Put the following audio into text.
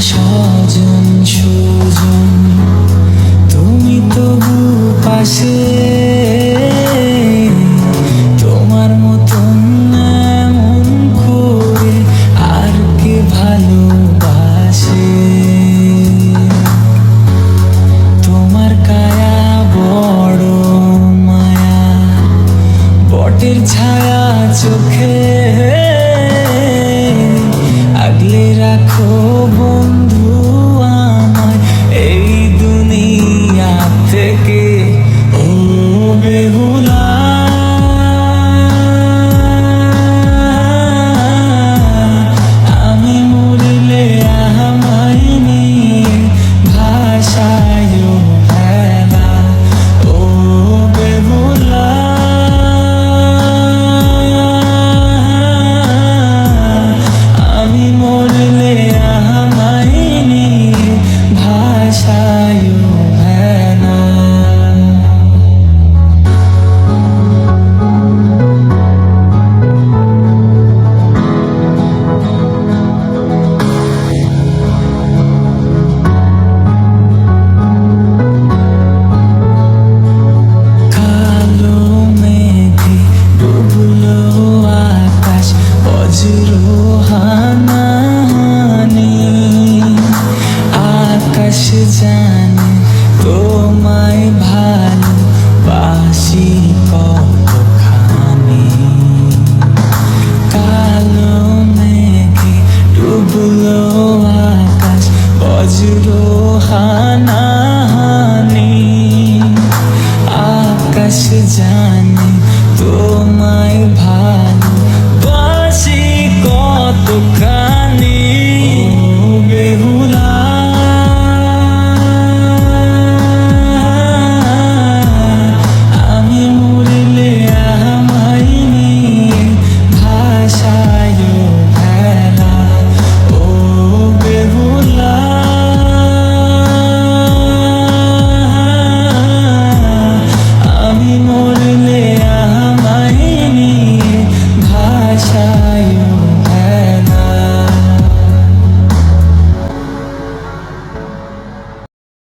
স্বজন সুজন। তুমি তবু পাশে। তোমার মতন এমন করে আর কে ভালোবাসে? তোমার কায়া বড় মায়া, বটের ছায়া চোখে। Oh. জানি তোমায় ভালোবাসি কতখানি। কালো মেঘে ডুবলো আকাশ বজ্র হানাহানি। আকাশ জানি তোমায় ভালো